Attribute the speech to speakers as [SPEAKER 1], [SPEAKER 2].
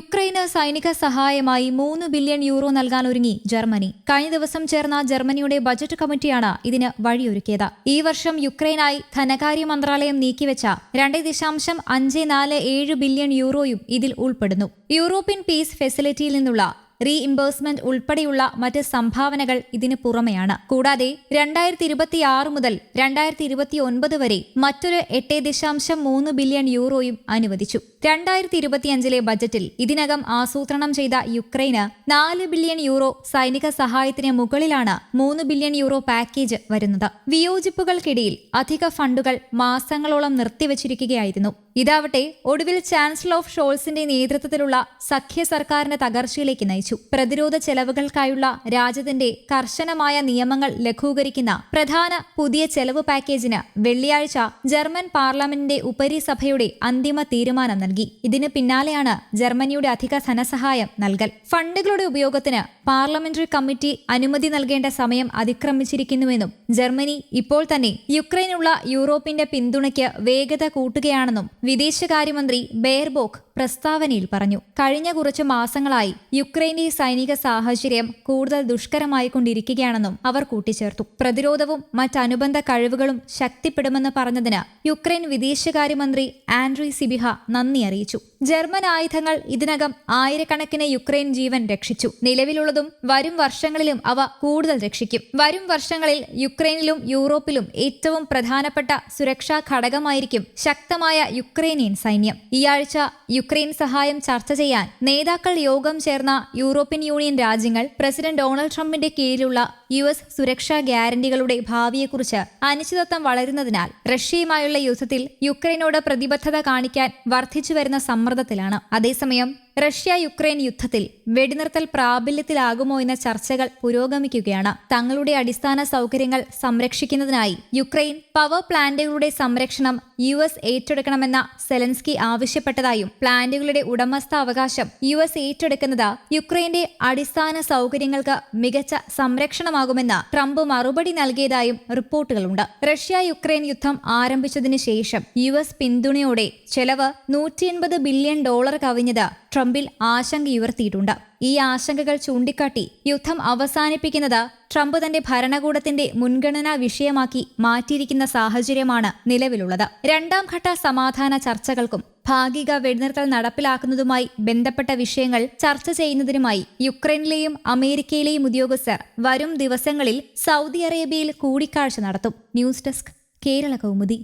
[SPEAKER 1] യുക്രൈന് സൈനിക സഹായമായി മൂന്ന് ബില്യൺ യൂറോ നൽകാൻ ഒരുങ്ങി ജർമ്മനി. കഴിഞ്ഞ ദിവസം ചേർന്ന ജർമ്മനിയുടെ ബജറ്റ് കമ്മിറ്റിയാണ് ഇതിന് വഴിയൊരുക്കിയത്. ഈ വർഷം യുക്രൈനായി ധനകാര്യ മന്ത്രാലയം നീക്കിവെച്ച രണ്ട് ദശാംശം അഞ്ച് നാല് ഏഴ് ബില്യൺ യൂറോയും ഇതിൽ ഉൾപ്പെടുന്നു. യൂറോപ്യൻ പീസ് ഫെസിലിറ്റിയിൽ നിന്നുള്ള റീഇംബേഴ്സ്മെന്റ് ഉൾപ്പെടെയുള്ള മറ്റ് സംഭാവനകൾ ഇതിന് പുറമെയാണ്. കൂടാതെ രണ്ടായിരത്തി ഇരുപത്തിയാറ് മുതൽ രണ്ടായിരത്തി ഇരുപത്തി ഒൻപത് വരെ മറ്റൊരു എട്ട് ദശാംശം മൂന്ന് ബില്യൺ യൂറോയും അനുവദിച്ചു. രണ്ടായിരത്തി ഇരുപത്തിയഞ്ചിലെ ബജറ്റിൽ ഇതിനകം ആസൂത്രണം ചെയ്ത യുക്രൈന് നാല് ബില്യൺ യൂറോ സൈനിക സഹായത്തിന് മുകളിലാണ് മൂന്ന് ബില്യൺ യൂറോ പാക്കേജ് വരുന്നത്. വിയോജിപ്പുകൾക്കിടയിൽ അധിക ഫണ്ടുകൾ മാസങ്ങളോളം നിർത്തിവച്ചിരിക്കുകയായിരുന്നു. ഇതാവട്ടെ ഒടുവിൽ ചാൻസലർ ഓഫ് ഷോൾസിന്റെ നേതൃത്വത്തിലുള്ള സഖ്യ സർക്കാരിന്റെ തകർച്ചയിലേക്ക് നയിച്ചു. പ്രതിരോധ ചെലവുകൾക്കായുള്ള രാജ്യത്തിന്റെ കർശനമായ നിയമങ്ങൾ ലഘൂകരിക്കുന്ന പ്രധാന പുതിയ ചെലവ് പാക്കേജിന് വെള്ളിയാഴ്ച ജർമ്മൻ പാർലമെന്റിന്റെ ഉപരിസഭയുടെ അന്തിമ തീരുമാനം നൽകി. ഇതിന് പിന്നാലെയാണ് ജർമ്മനിയുടെ അധിക ധനസഹായം നൽകൽ. ഫണ്ടുകളുടെ ഉപയോഗത്തിന് പാർലമെന്ററി കമ്മിറ്റി അനുമതി നൽകേണ്ട സമയം അതിക്രമിച്ചിരിക്കുന്നുവെന്നും ജർമ്മനി ഇപ്പോൾ തന്നെ യുക്രൈനുള്ള യൂറോപ്പിന്റെ പിന്തുണയ്ക്ക് വേഗത കൂട്ടുകയാണെന്നും വിദേശകാര്യമന്ത്രി ബെയർബോക്ക് പ്രസ്താവനയിൽ പറഞ്ഞു. കഴിഞ്ഞ കുറച്ചു മാസങ്ങളായി യുക്രൈന്റെ സൈനിക സാഹചര്യം കൂടുതൽ ദുഷ്കരമായിക്കൊണ്ടിരിക്കുകയാണെന്നും അവർ കൂട്ടിച്ചേർത്തു. പ്രതിരോധവും മറ്റനുബന്ധ കഴിവുകളും ശക്തിപ്പെടുമെന്ന് പറഞ്ഞതിന് യുക്രൈൻ വിദേശകാര്യമന്ത്രി ആൻഡ്രി സിബിഹ നന്ദി അറിയിച്ചു. ജർമ്മൻ ആയുധങ്ങൾ ഇതിനകം ആയിരക്കണക്കിന് യുക്രൈൻ ജീവൻ രക്ഷിച്ചു. നിലവിലുള്ളതും വരും വർഷങ്ങളിലും അവ കൂടുതൽ രക്ഷിക്കും. വരും വർഷങ്ങളിൽ യുക്രൈനിലും യൂറോപ്പിലും ഏറ്റവും പ്രധാനപ്പെട്ട സുരക്ഷാ ഘടകമായിരിക്കും ശക്തമായ യുക്രൈനിയൻ സൈന്യം. ഈ ആഴ്ച യുക്രൈൻ സഹായം ചർച്ച ചെയ്യാൻ നേതാക്കൾ യോഗം ചേർന്ന യൂറോപ്യൻ യൂണിയൻ രാജ്യങ്ങൾ പ്രസിഡന്റ് ഡൊണാൾഡ് ട്രംപിന്റെ കീഴിലുള്ള യു എസ് സുരക്ഷാ ഗ്യാരണ്ടികളുടെ ഭാവിയെക്കുറിച്ച് അനിശ്ചിതത്വം വളരുന്നതിനാൽ റഷ്യയുമായുള്ള യുദ്ധത്തിൽ യുക്രൈനോട് പ്രതിബദ്ധത കാണിക്കാൻ വർദ്ധിച്ചുവരുന്ന സമ്മർദ്ദത്തിലാണ്. അതേസമയം റഷ്യ യുക്രൈൻ യുദ്ധത്തിൽ വെടിനിർത്തൽ പ്രാബല്യത്തിലാകുമോ എന്ന ചർച്ചകൾ പുരോഗമിക്കുകയാണ്. തങ്ങളുടെ അടിസ്ഥാന സൗകര്യങ്ങൾ സംരക്ഷിക്കുന്നതിനായി യുക്രൈൻ പവർ പ്ലാന്റുകളുടെ സംരക്ഷണം യു എസ് ഏറ്റെടുക്കണമെന്ന സെലൻസ്കി ആവശ്യപ്പെട്ടതായും പ്ലാന്റുകളുടെ ഉടമസ്ഥാവകാശം യു എസ് ഏറ്റെടുക്കുന്നത് യുക്രൈന്റെ അടിസ്ഥാന സൗകര്യങ്ങൾക്ക് മികച്ച സംരക്ഷണമാകുമെന്ന് ട്രംപ് മറുപടി നൽകിയതായും റിപ്പോർട്ടുകളുണ്ട്. റഷ്യ യുക്രൈൻ യുദ്ധം ആരംഭിച്ചതിനു ശേഷം യു എസ് പിന്തുണയോടെ ചെലവ് നൂറ്റി ബില്യൺ ഡോളർ കവിഞ്ഞത് ട്രംപിൽ ആശങ്കയുയർത്തിയിട്ടുണ്ട് ഈ ആശങ്കകൾ ചൂണ്ടിക്കാട്ടി യുദ്ധം അവസാനിപ്പിക്കുന്നത് ട്രംപ് തന്റെ ഭരണകൂടത്തിന്റെ മുൻഗണനാ വിഷയമാക്കി മാറ്റിയിരിക്കുന്ന സാഹചര്യമാണ് നിലവിലുള്ളത്. രണ്ടാം ഘട്ട സമാധാന ചർച്ചകൾക്കും ഭാഗിക വെടിനിർത്തൽ നടപ്പിലാക്കുന്നതുമായി ബന്ധപ്പെട്ട വിഷയങ്ങൾ ചർച്ച ചെയ്യുന്നതിനുമായി യുക്രൈനിലെയും അമേരിക്കയിലെയും ഉദ്യോഗസ്ഥർ വരും ദിവസങ്ങളിൽ സൗദി അറേബ്യയിൽ കൂടിക്കാഴ്ച നടത്തും. News desk Kerala Kaumudi.